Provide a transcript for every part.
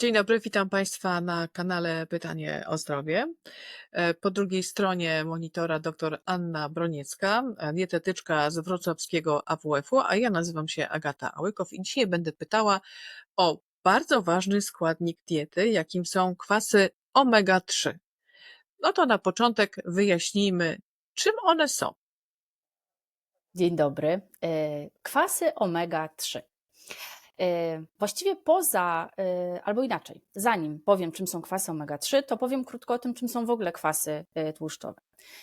Dzień dobry, witam Państwa na kanale Pytanie o zdrowie. E, Po drugiej stronie monitora dr Anna Broniecka, e, dietetyczka z wrocławskiego AWF-u, a ja nazywam się Agata Ałykow i dzisiaj będę pytała o bardzo ważny składnik diety, jakim są kwasy omega-3. No to na początek wyjaśnijmy, czym one są. Dzień dobry. E, Kwasy omega-3. E, Właściwie poza, e, albo inaczej, zanim powiem, czym są kwasy omega-3, to powiem krótko o tym, czym są w ogóle kwasy e, tłuszczowe.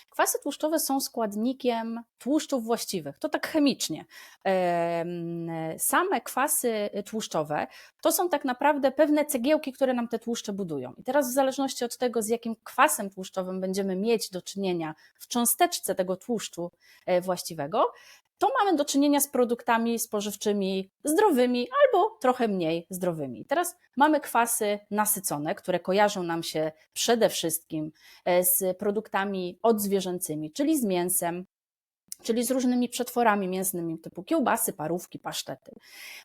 Kwasy tłuszczowe są składnikiem tłuszczów właściwych, to tak chemicznie. Em, Same kwasy tłuszczowe to są tak naprawdę pewne cegiełki, które nam te tłuszcze budują. I teraz, w zależności od tego, z jakim kwasem tłuszczowym będziemy mieć do czynienia w cząsteczce tego tłuszczu e, właściwego, to mamy do czynienia z produktami spożywczymi zdrowymi albo trochę mniej zdrowymi. Teraz mamy kwasy nasycone, które kojarzą nam się przede wszystkim e, z produktami odzwierzęcymi, czyli z mięsem, czyli z różnymi przetworami mięsnymi typu kiełbasy, parówki, pasztety.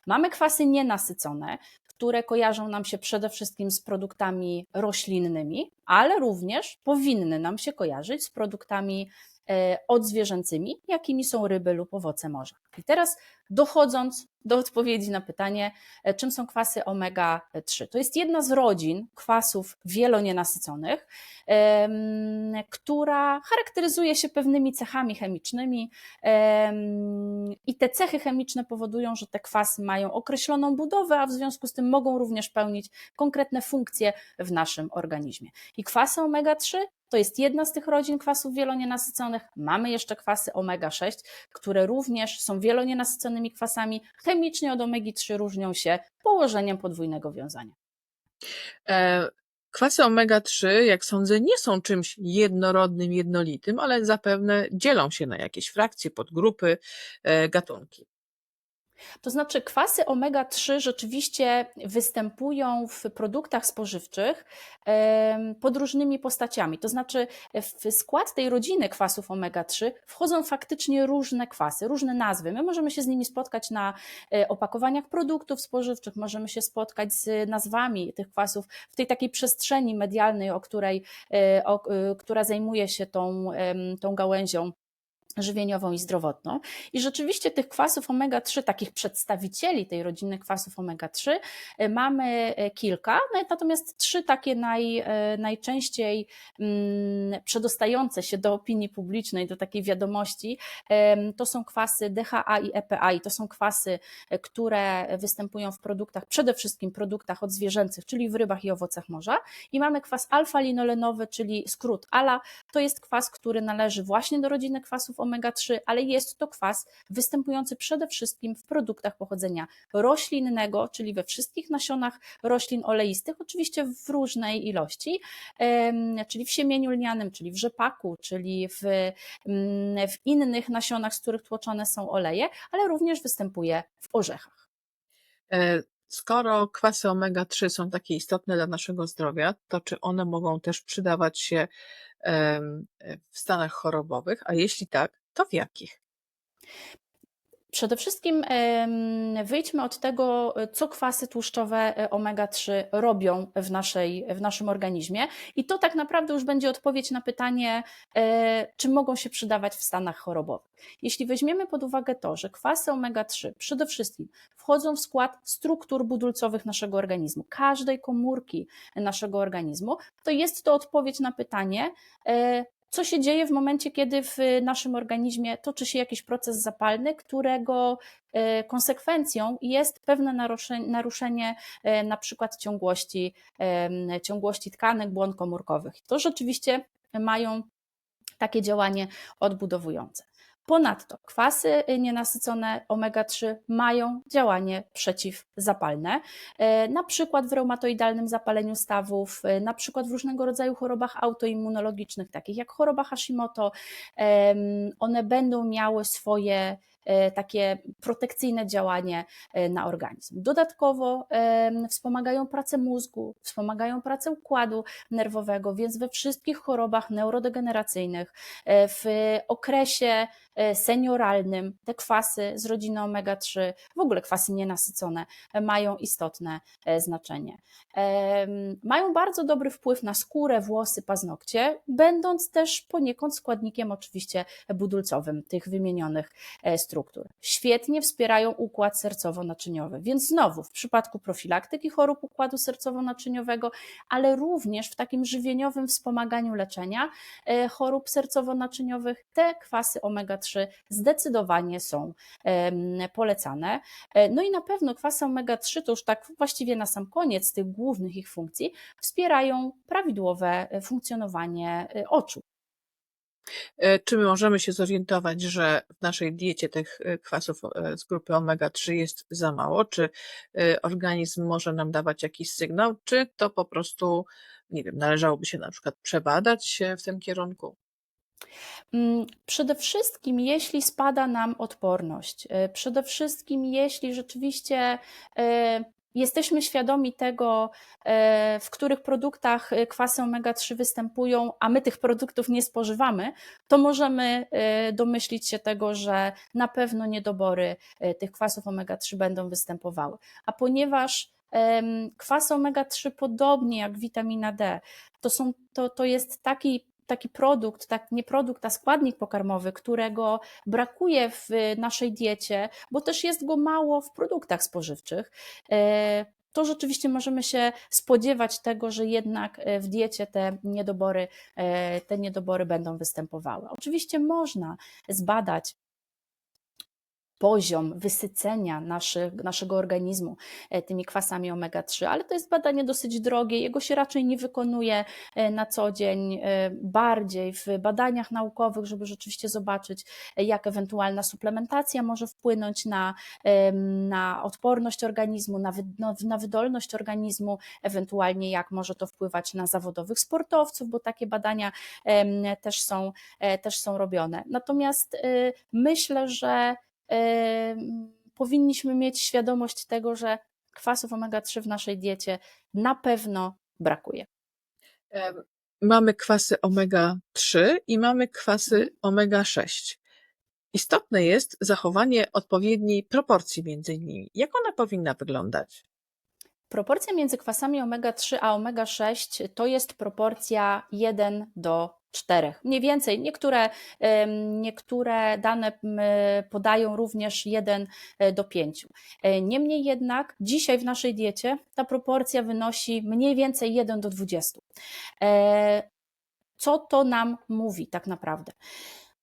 Mamy kwasy nienasycone, które kojarzą nam się przede wszystkim z produktami roślinnymi, ale również powinny nam się kojarzyć z produktami odzwierzęcymi, jakimi są ryby lub owoce morza. I teraz dochodząc do odpowiedzi na pytanie, e, czym są kwasy omega-3. To jest jedna z rodzin kwasów wielonienasyconych, która charakteryzuje się pewnymi cechami chemicznymi em, i te cechy chemiczne powodują, że te kwasy mają określoną budowę, a w związku z tym mogą również pełnić konkretne funkcje w naszym organizmie. I kwasy omega-3 to jest jedna z tych rodzin kwasów wielonienasyconych. Mamy jeszcze kwasy omega-6, które również są wielonienasyconymi kwasami. Chemicznie od omegi-3 różnią się położeniem podwójnego wiązania. E, Kwasy omega-3, jak sądzę, nie są czymś jednorodnym, jednolitym, ale zapewne dzielą się na jakieś frakcje, podgrupy, e, gatunki. To znaczy, kwasy omega-3 rzeczywiście występują w produktach spożywczych pod różnymi postaciami. To znaczy, w skład tej rodziny kwasów omega-3 wchodzą faktycznie różne kwasy, różne nazwy. My możemy się z nimi spotkać na e, opakowaniach produktów spożywczych, możemy się spotkać z nazwami tych kwasów w tej takiej przestrzeni medialnej, o której, e, o, e, która zajmuje się tą, tą gałęzią żywieniową i zdrowotną. I rzeczywiście tych kwasów omega-3, takich przedstawicieli tej rodziny kwasów omega-3 e, mamy e, kilka, no, natomiast trzy takie naj, e, najczęściej mm, przedostające się do opinii publicznej, do takiej wiadomości, to są kwasy DHA i EPA i to są kwasy, które występują w produktach, przede wszystkim produktach odzwierzęcych, czyli w rybach i owocach morza. I mamy kwas alfa-linolenowy, czyli skrót ALA, to jest kwas, który należy właśnie do rodziny kwasów omega-3, ale jest to kwas występujący przede wszystkim w produktach pochodzenia roślinnego, czyli we wszystkich nasionach roślin oleistych, oczywiście w różnej ilości, czyli w siemieniu lnianym, czyli w rzepaku, czyli w, mm, w innych nasionach, z których tłoczone są oleje, ale również występuje w orzechach. E, Skoro kwasy omega-3 są takie istotne dla naszego zdrowia, to czy one mogą też przydawać się w stanach chorobowych? A jeśli tak, to w jakich? Przede wszystkim wyjdźmy od tego, co kwasy tłuszczowe e, omega-3 robią w, naszej, w naszym organizmie. I to tak naprawdę już będzie odpowiedź na pytanie, e, czy mogą się przydawać w stanach chorobowych. Jeśli weźmiemy pod uwagę to, że kwasy omega-3 przede wszystkim wchodzą w skład struktur budulcowych naszego organizmu, każdej komórki naszego organizmu, to jest to odpowiedź na pytanie, e, co się dzieje w momencie, kiedy w naszym organizmie toczy się jakiś proces zapalny, którego e, konsekwencją jest pewne naruszenie, e, na przykład ciągłości, em, ciągłości tkanek, błon komórkowych. To rzeczywiście mają takie działanie odbudowujące. Ponadto kwasy nienasycone omega-3 mają działanie przeciwzapalne, e, na przykład w reumatoidalnym zapaleniu stawów, e, na przykład w różnego rodzaju chorobach autoimmunologicznych, takich jak choroba Hashimoto. One będą miały swoje takie protekcyjne działanie na organizm. Dodatkowo wspomagają pracę mózgu, wspomagają pracę układu nerwowego, więc we wszystkich chorobach neurodegeneracyjnych, w okresie senioralnym te kwasy z rodziny omega-3, w ogóle kwasy nienasycone, e, mają istotne e, znaczenie. Mają bardzo dobry wpływ na skórę, włosy, paznokcie, będąc też poniekąd składnikiem oczywiście budulcowym tych wymienionych e, struktur. Świetnie wspierają układ sercowo-naczyniowy, więc znowu w przypadku profilaktyki chorób układu sercowo-naczyniowego, ale również w takim żywieniowym wspomaganiu leczenia e, chorób sercowo-naczyniowych te kwasy omega-3 zdecydowanie są polecane. E, No i na pewno kwasy omega-3 to już tak właściwie na sam koniec tych głównych ich funkcji wspierają prawidłowe e, funkcjonowanie e, oczu. Czy my możemy się zorientować, że w naszej diecie tych kwasów z grupy omega-3 jest za mało? Czy organizm może nam dawać jakiś sygnał, czy to po prostu, nie wiem, należałoby się na przykład przebadać w tym kierunku? Mm, Przede wszystkim, jeśli spada nam odporność, e, przede wszystkim, jeśli rzeczywiście e, jesteśmy świadomi tego, e, w których produktach kwasy omega-3 występują, a my tych produktów nie spożywamy, to możemy domyślić się tego, że na pewno niedobory tych kwasów omega-3 będą występowały. A ponieważ em, kwasy omega-3, podobnie jak witamina D, to, są, to, to jest taki taki produkt, tak nie produkt, a składnik pokarmowy, którego brakuje w naszej diecie, bo też jest go mało w produktach spożywczych, e, to rzeczywiście możemy się spodziewać tego, że jednak e, w diecie te niedobory, e, te niedobory będą występowały. Oczywiście można zbadać poziom wysycenia naszego organizmu e, tymi kwasami omega-3, ale to jest badanie dosyć drogie, jego się raczej nie wykonuje e, na co dzień, e, bardziej w badaniach naukowych, żeby rzeczywiście zobaczyć, jak ewentualna suplementacja może wpłynąć na, na odporność organizmu, na, wy, no, na wydolność organizmu, ewentualnie jak może to wpływać na zawodowych sportowców, bo takie badania też są, też są robione. Natomiast e, myślę, że powinniśmy mieć świadomość tego, że kwasów omega-3 w naszej diecie na pewno brakuje. Mamy kwasy omega-3 i mamy kwasy omega-6. Istotne jest zachowanie odpowiedniej proporcji między nimi. Jak ona powinna wyglądać? Proporcja między kwasami omega-3 a omega-6 to jest proporcja 1 do 4. Mniej więcej. Niektóre, niektóre dane podają również 1 do 5. E, Niemniej jednak dzisiaj w naszej diecie ta proporcja wynosi mniej więcej 1 do 20. E, Co to nam mówi tak naprawdę?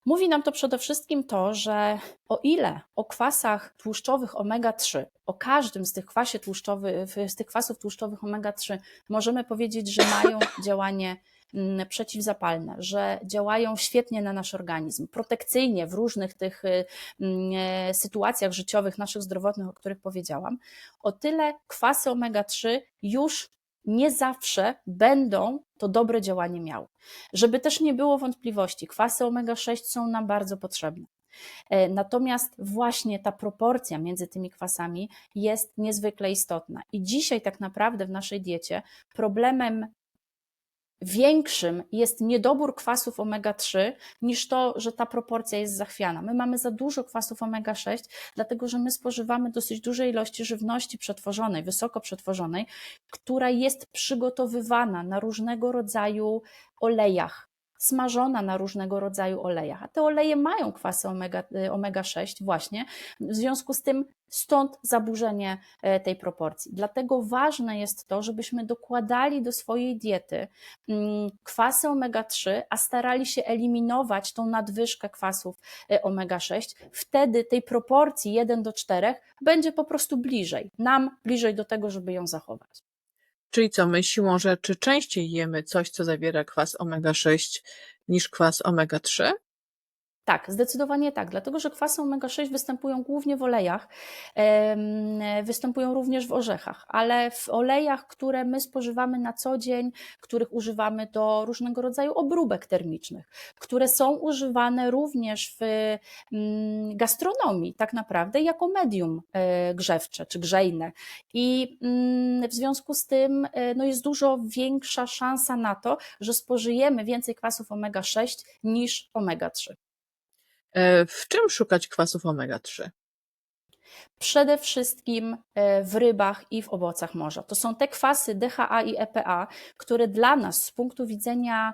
Mówi nam to przede wszystkim to, że o ile o kwasach tłuszczowych omega-3, o każdym z tych, kwasie tłuszczowy, z tych kwasów tłuszczowych omega-3 możemy powiedzieć, że mają działanie przeciwzapalne, że działają świetnie na nasz organizm, protekcyjnie w różnych tych y, mm, e, sytuacjach życiowych naszych zdrowotnych, o których powiedziałam, o tyle kwasy omega-3 już nie zawsze będą to dobre działanie miały. Żeby też nie było wątpliwości, kwasy omega-6 są nam bardzo potrzebne. E, Natomiast właśnie ta proporcja między tymi kwasami jest niezwykle istotna. I dzisiaj tak naprawdę w naszej diecie problemem większym jest niedobór kwasów omega-3 niż to, że ta proporcja jest zachwiana. My mamy za dużo kwasów omega-6, dlatego że my spożywamy dosyć duże ilości żywności przetworzonej, wysoko przetworzonej, która jest przygotowywana na różnego rodzaju olejach, smażona na różnego rodzaju olejach. A te oleje mają kwasy omega, y, omega-6 właśnie, w związku z tym stąd zaburzenie e, tej proporcji. Dlatego ważne jest to, żebyśmy dokładali do swojej diety mm, kwasy omega-3, a starali się eliminować tą nadwyżkę kwasów e, omega-6. Wtedy tej proporcji 1 do 4 będzie po prostu bliżej, nam bliżej do tego, żeby ją zachować. Czyli co, my siłą rzeczy częściej jemy coś, co zawiera kwas omega-6 niż kwas omega-3? Tak, zdecydowanie tak, dlatego że kwasy omega-6 występują głównie w olejach, występują również w orzechach, ale w olejach, które my spożywamy na co dzień, których używamy do różnego rodzaju obróbek termicznych, które są używane również w mm, gastronomii, tak naprawdę jako medium e, grzewcze czy grzejne. I mm, w związku z tym e, no jest dużo większa szansa na to, że spożyjemy więcej kwasów omega-6 niż omega-3. E, W czym szukać kwasów omega-3? Przede wszystkim e, w rybach i w owocach morza. To są te kwasy DHA i EPA, które dla nas z punktu widzenia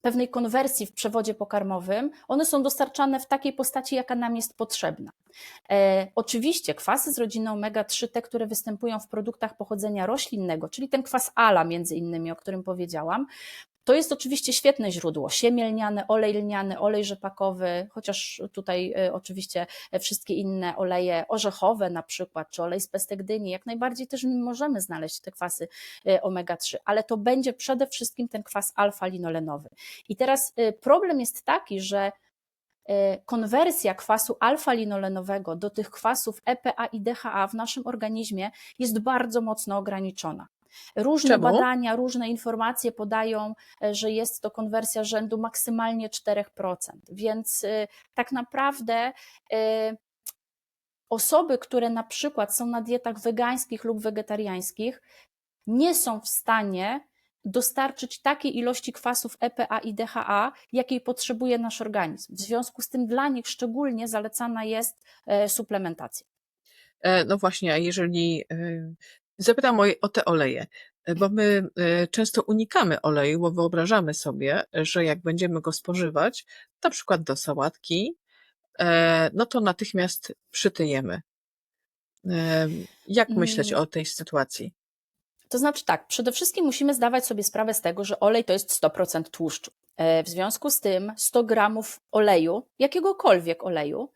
pewnej konwersji w przewodzie pokarmowym, one są dostarczane w takiej postaci, jaka nam jest potrzebna. E, oczywiście kwasy z rodziny omega-3, te, które występują w produktach pochodzenia roślinnego, czyli ten kwas ALA między innymi, o którym powiedziałam, to jest oczywiście świetne źródło. Siemię lniane, olej lniany, olej rzepakowy, chociaż tutaj y, oczywiście wszystkie inne oleje orzechowe na przykład, czy olej z pestek dyni, jak najbardziej też możemy znaleźć te kwasy y, omega-3, ale to będzie przede wszystkim ten kwas alfa-linolenowy. I teraz y, problem jest taki, że konwersja kwasu alfa-linolenowego do tych kwasów EPA i DHA w naszym organizmie jest bardzo mocno ograniczona. Różne Czemu? badania, różne informacje podają, e, że jest to konwersja rzędu maksymalnie 4%. Więc y, tak naprawdę y, osoby, które na przykład są na dietach wegańskich lub wegetariańskich, nie są w stanie dostarczyć takiej ilości kwasów EPA i DHA, jakiej potrzebuje nasz organizm. W związku z tym dla nich szczególnie zalecana jest e, suplementacja. E, No właśnie, a jeżeli e, zapytam o, o te oleje, e, bo my e, często unikamy oleju, bo wyobrażamy sobie, że jak będziemy go spożywać, na przykład do sałatki, e, no to natychmiast przytyjemy. Jak myśleć Mm. o tej sytuacji? To znaczy tak, przede wszystkim musimy zdawać sobie sprawę z tego, że olej to jest 100% tłuszczu. W związku z tym 100 gramów oleju, jakiegokolwiek oleju,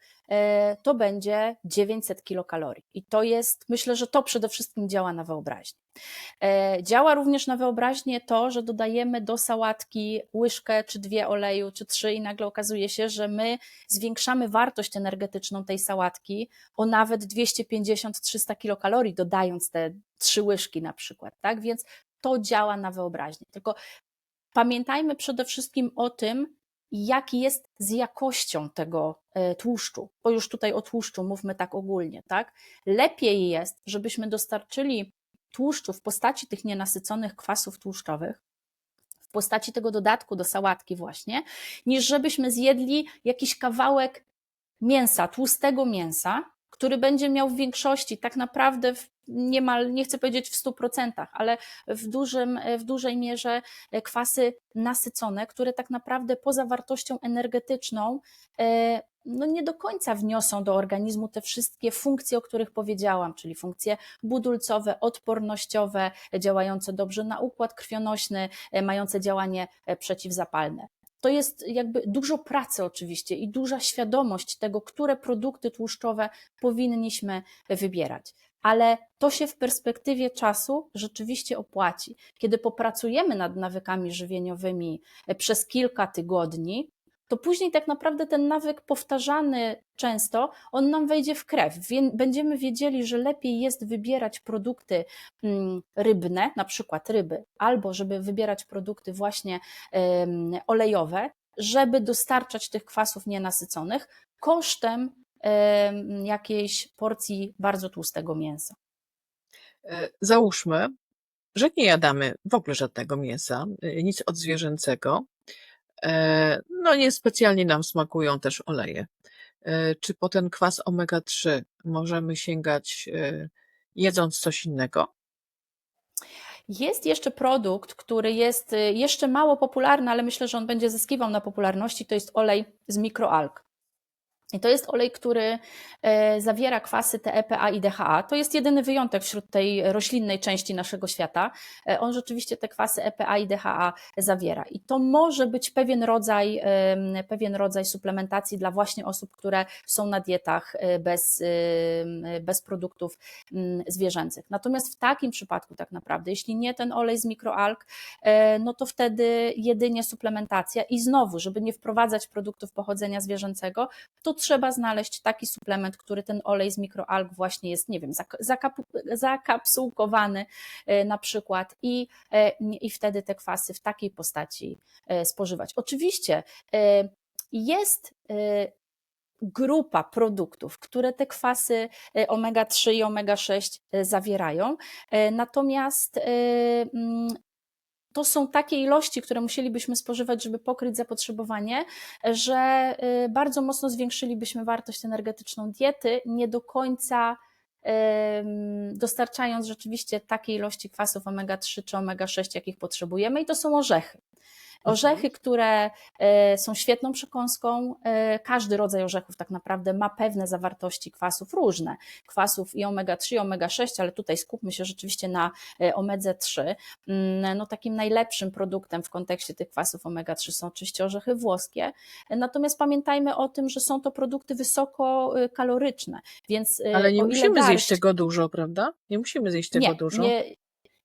to będzie 900 kilokalorii. I to jest, myślę, że to przede wszystkim działa na wyobraźnię. E, Działa również na wyobraźnię to, że dodajemy do sałatki łyżkę czy dwie oleju, czy trzy, i nagle okazuje się, że my zwiększamy wartość energetyczną tej sałatki o nawet 250-300 kilokalorii, dodając te trzy łyżki na przykład. Tak? Więc to działa na wyobraźnię. Tylko pamiętajmy przede wszystkim o tym, jaki jest z jakością tego e, tłuszczu, bo już tutaj o tłuszczu mówmy tak ogólnie, tak? Lepiej jest, żebyśmy dostarczyli tłuszczu w postaci tych nienasyconych kwasów tłuszczowych, w postaci tego dodatku do sałatki właśnie, niż żebyśmy zjedli jakiś kawałek mięsa, tłustego mięsa, który będzie miał w większości tak naprawdę w niemal, nie chcę powiedzieć w 100%, ale w, dużym, w dużej mierze kwasy nasycone, które tak naprawdę poza wartością energetyczną e, no nie do końca wniosą do organizmu te wszystkie funkcje, o których powiedziałam, czyli funkcje budulcowe, odpornościowe, działające dobrze na układ krwionośny, e, mające działanie e, przeciwzapalne. To jest jakby dużo pracy oczywiście i duża świadomość tego, które produkty tłuszczowe powinniśmy wybierać. Ale to się w perspektywie czasu rzeczywiście opłaci. Kiedy popracujemy nad nawykami żywieniowymi e, przez kilka tygodni, to później tak naprawdę ten nawyk powtarzany często, on nam wejdzie w krew. Będziemy wiedzieli, że lepiej jest wybierać produkty mm, rybne, na przykład ryby, albo żeby wybierać produkty właśnie olejowe, żeby dostarczać tych kwasów nienasyconych kosztem em, jakiejś porcji bardzo tłustego mięsa. E, Załóżmy, że nie jadamy w ogóle żadnego mięsa, e, nic odzwierzęcego. E, No niespecjalnie nam smakują też oleje. E, Czy po ten kwas omega-3 możemy sięgać e, jedząc coś innego? Jest jeszcze produkt, który jest jeszcze mało popularny, ale myślę, że on będzie zyskiwał na popularności. To jest olej z mikroalg. I to jest olej, który e, zawiera kwasy te EPA i DHA. To jest jedyny wyjątek wśród tej roślinnej części naszego świata. E, On rzeczywiście te kwasy EPA i DHA zawiera. I to może być pewien rodzaj, pewien rodzaj suplementacji dla właśnie osób, które są na dietach e, bez, bez produktów zwierzęcych. Natomiast w takim przypadku tak naprawdę, jeśli nie ten olej z mikroalg, no to wtedy jedynie suplementacja i znowu, żeby nie wprowadzać produktów pochodzenia zwierzęcego, to trzeba znaleźć taki suplement, który ten olej z mikroalg właśnie jest, nie wiem, zakapsułkowany e, na przykład i, e, i wtedy te kwasy w takiej postaci e, spożywać. Oczywiście jest grupa produktów, które te kwasy e, omega-3 i omega-6 e, zawierają, natomiast mm, to są takie ilości, które musielibyśmy spożywać, żeby pokryć zapotrzebowanie, że y, bardzo mocno zwiększylibyśmy wartość energetyczną diety, nie do końca dostarczając rzeczywiście takiej ilości kwasów omega-3 czy omega-6, jakich potrzebujemy, i to są orzechy. Orzechy, które e, są świetną przekąską. E, Każdy rodzaj orzechów tak naprawdę ma pewne zawartości kwasów różne. Kwasów i omega-3, i omega-6, ale tutaj skupmy się rzeczywiście na e, omedze 3. Mm, No takim najlepszym produktem w kontekście tych kwasów omega-3 są oczywiście orzechy włoskie. Natomiast pamiętajmy o tym, że są to produkty wysoko kaloryczne, więc Ale nie musimy zjeść garść- tego dużo, prawda? Nie musimy zjeść tego nie, dużo. Nie,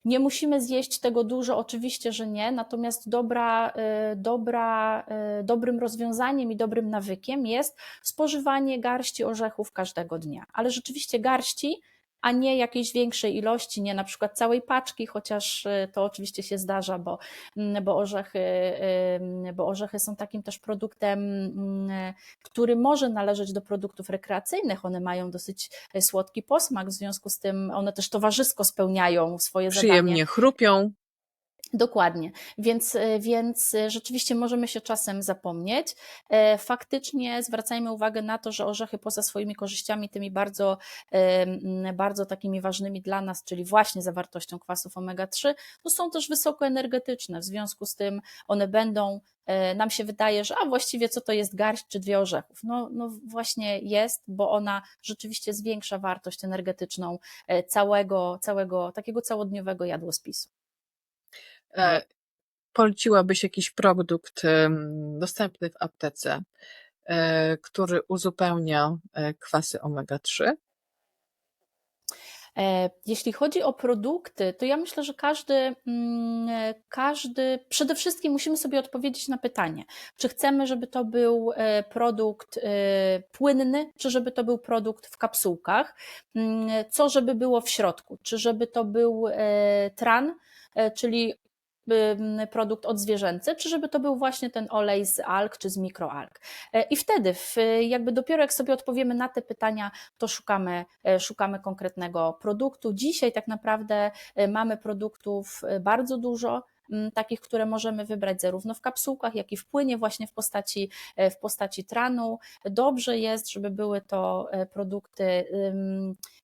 nie musimy zjeść tego dużo, oczywiście, że nie, natomiast dobra, y, dobra, y, dobrym rozwiązaniem i dobrym nawykiem jest spożywanie garści orzechów każdego dnia. Ale rzeczywiście garści, a nie jakiejś większej ilości, nie na przykład całej paczki, chociaż y, to oczywiście się zdarza, bo, mm, bo, orzechy, y, bo orzechy są takim też produktem, mm, który może należeć do produktów rekreacyjnych. One mają dosyć e, słodki posmak, w związku z tym one też towarzysko spełniają swoje zadanie. Przyjemnie chrupią. Dokładnie, więc, e, więc e, rzeczywiście możemy się czasem zapomnieć. E, Faktycznie zwracajmy uwagę na to, że orzechy poza swoimi korzyściami, tymi bardzo, bardzo takimi ważnymi dla nas, czyli właśnie zawartością kwasów omega-3, no są też wysokoenergetyczne. W związku z tym one będą, nam się wydaje, że a właściwie co to jest garść czy dwie orzechów? No, no właśnie jest, bo ona rzeczywiście zwiększa wartość energetyczną całego, całego takiego całodniowego jadłospisu. E, poleciłabyś jakiś produkt dostępny w aptece, e, który uzupełnia e, kwasy omega-3? E, Jeśli chodzi o produkty, to ja myślę, że każdy, mm, każdy, przede wszystkim musimy sobie odpowiedzieć na pytanie, czy chcemy, żeby to był produkt płynny, czy żeby to był produkt w kapsułkach, Mm, co żeby było w środku, czy żeby to był tran, czyli produkt odzwierzęcy, czy żeby to był właśnie ten olej z alg czy z mikroalg. E, I wtedy, w, jakby dopiero jak sobie odpowiemy na te pytania, to szukamy, e, szukamy konkretnego produktu. Dzisiaj tak naprawdę e, mamy produktów bardzo dużo. Takich, które możemy wybrać zarówno w kapsułkach, jak i w płynie, właśnie w postaci, e, w postaci tranu. Dobrze jest, żeby były to e, produkty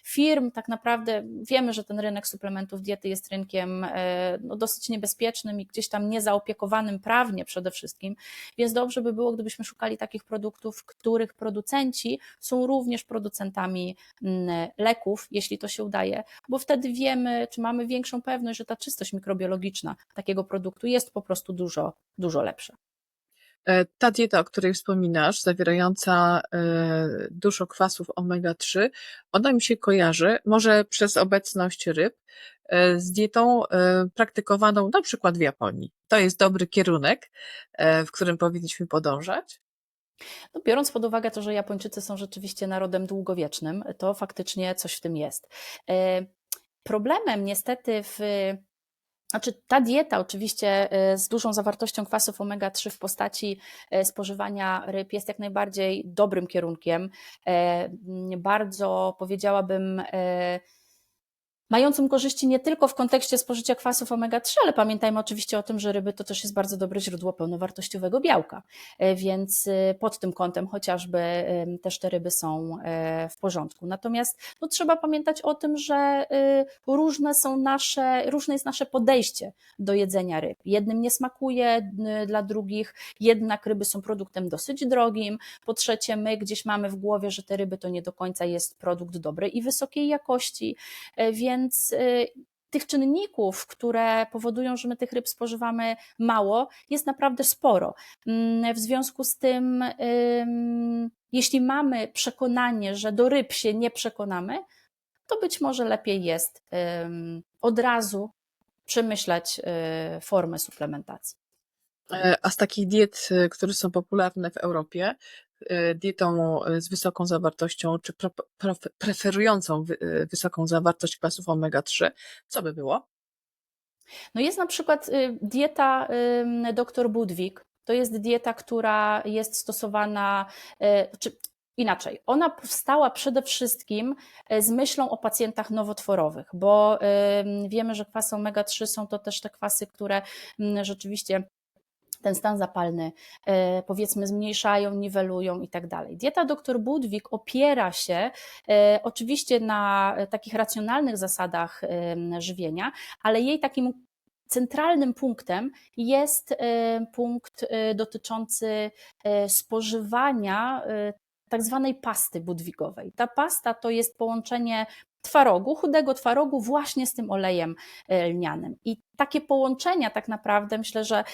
firm. Tak naprawdę wiemy, że ten rynek suplementów diety jest rynkiem e, no, dosyć niebezpiecznym i gdzieś tam niezaopiekowanym prawnie przede wszystkim, więc dobrze by było, gdybyśmy szukali takich produktów, których producenci są również producentami leków, jeśli to się udaje, bo wtedy wiemy, czy mamy większą pewność, że ta czystość mikrobiologiczna takiego produktu jest po prostu dużo, dużo lepsza. E, Ta dieta, o której wspominasz, zawierająca e, dużo kwasów omega-3, ona mi się kojarzy, może przez obecność ryb, e, z dietą praktykowaną na przykład w Japonii. To jest dobry kierunek, w którym powinniśmy podążać. No, biorąc pod uwagę to, że Japończycy są rzeczywiście narodem długowiecznym, to faktycznie coś w tym jest. Problemem niestety w. Znaczy, ta dieta oczywiście e, z dużą zawartością kwasów omega-3 w postaci e, spożywania ryb jest jak najbardziej dobrym kierunkiem. E, Bardzo powiedziałabym mającym korzyści nie tylko w kontekście spożycia kwasów omega-3, ale pamiętajmy oczywiście o tym, że ryby to też jest bardzo dobre źródło pełnowartościowego białka, E, więc e, pod tym kątem chociażby też te ryby są e, w porządku. Natomiast no, trzeba pamiętać o tym, że e, różne są nasze, różne jest nasze podejście do jedzenia ryb. Jednym nie smakuje, n- dla drugich jednak ryby są produktem dosyć drogim, po trzecie my gdzieś mamy w głowie, że te ryby to nie do końca jest produkt dobrej i wysokiej jakości, E, więc e, tych czynników, które powodują, że my tych ryb spożywamy mało, jest naprawdę sporo. Mm, W związku z tym, ym, jeśli mamy przekonanie, że do ryb się nie przekonamy, to być może lepiej jest od razu przemyśleć y, formę suplementacji. E, A z takich diet, e, które są popularne w Europie, dietą e, z wysoką zawartością, czy preferującą e, wysoką zawartość kwasów omega-3, co by było? No jest na przykład y, dieta dr Budwig. To jest dieta, która jest stosowana, y, czy inaczej. Ona powstała przede wszystkim z myślą o pacjentach nowotworowych, bo wiemy, że kwasy omega-3 są to też te kwasy, które mm, rzeczywiście ten stan zapalny e, powiedzmy zmniejszają, niwelują i tak dalej. Dieta dr Budwig opiera się e, oczywiście na e, takich racjonalnych zasadach em, żywienia, ale jej takim centralnym punktem jest e, punkt e, dotyczący e, spożywania e, tak zwanej pasty budwigowej. Ta pasta to jest połączenie twarogu, chudego twarogu właśnie z tym olejem e, lnianym. I takie połączenia tak naprawdę myślę, że e,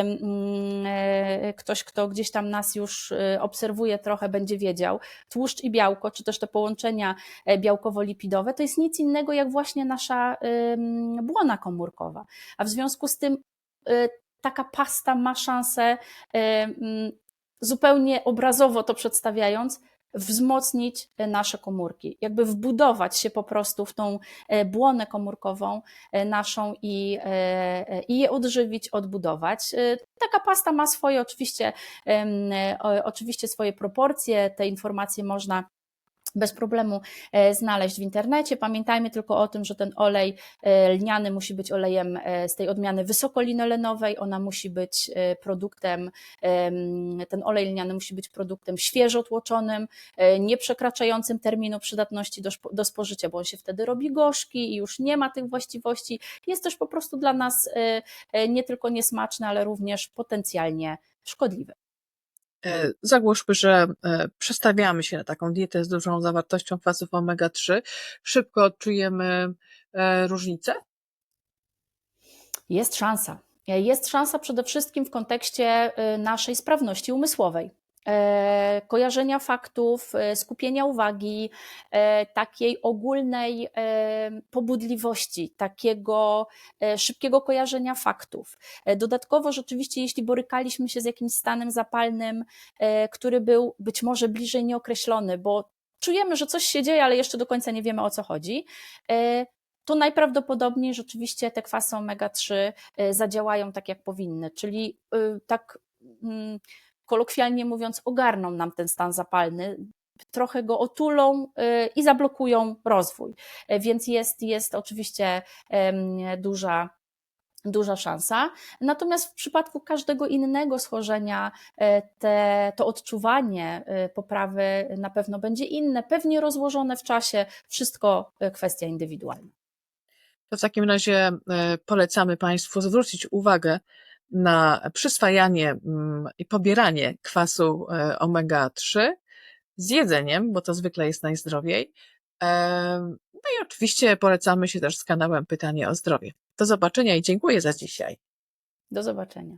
mm, e, ktoś, kto gdzieś tam nas już obserwuje trochę, będzie wiedział, tłuszcz i białko, czy też te połączenia białkowo-lipidowe, to jest nic innego jak właśnie nasza błona komórkowa. A w związku z tym taka pasta ma szansę zupełnie obrazowo to przedstawiając, wzmocnić e, nasze komórki, jakby wbudować się po prostu w tą e, błonę komórkową e, naszą i, i je odżywić, odbudować. Taka pasta ma swoje oczywiście, oczywiście swoje proporcje, te informacje można bez problemu e, znaleźć w internecie. Pamiętajmy tylko o tym, że ten olej e, lniany musi być olejem e, z tej odmiany wysokolinolenowej, ona musi być produktem, em, ten olej lniany musi być produktem świeżo tłoczonym, nie przekraczającym terminu przydatności do, do spożycia, bo on się wtedy robi gorzki i już nie ma tych właściwości. Jest też po prostu dla nas nie tylko niesmaczny, ale również potencjalnie szkodliwy. E, Zagłośmy, że e, przestawiamy się na taką dietę z dużą zawartością kwasów omega-3. Szybko odczujemy e, różnicę. Jest szansa. Jest szansa przede wszystkim w kontekście naszej sprawności umysłowej. E, Kojarzenia faktów, e, skupienia uwagi, e, takiej ogólnej pobudliwości, takiego szybkiego kojarzenia faktów. Dodatkowo, rzeczywiście, jeśli borykaliśmy się z jakimś stanem zapalnym, który był być może bliżej nieokreślony, bo czujemy, że coś się dzieje, ale jeszcze do końca nie wiemy o co chodzi, to najprawdopodobniej rzeczywiście te kwasy omega-3 y, zadziałają tak, jak powinny, czyli tak mm, kolokwialnie mówiąc, ogarną nam ten stan zapalny, trochę go otulą y, i zablokują rozwój. E, Więc jest, jest oczywiście duża duża szansa. Natomiast w przypadku każdego innego schorzenia e, te, to odczuwanie e, poprawy na pewno będzie inne, pewnie rozłożone w czasie, wszystko kwestia indywidualna. To w takim razie polecamy Państwu zwrócić uwagę na przyswajanie mm, i pobieranie kwasu e, omega-3 z jedzeniem, bo to zwykle jest najzdrowiej. E, No i oczywiście polecamy się też z kanałem Pytanie o zdrowie. Do zobaczenia i dziękuję za dzisiaj. Do zobaczenia.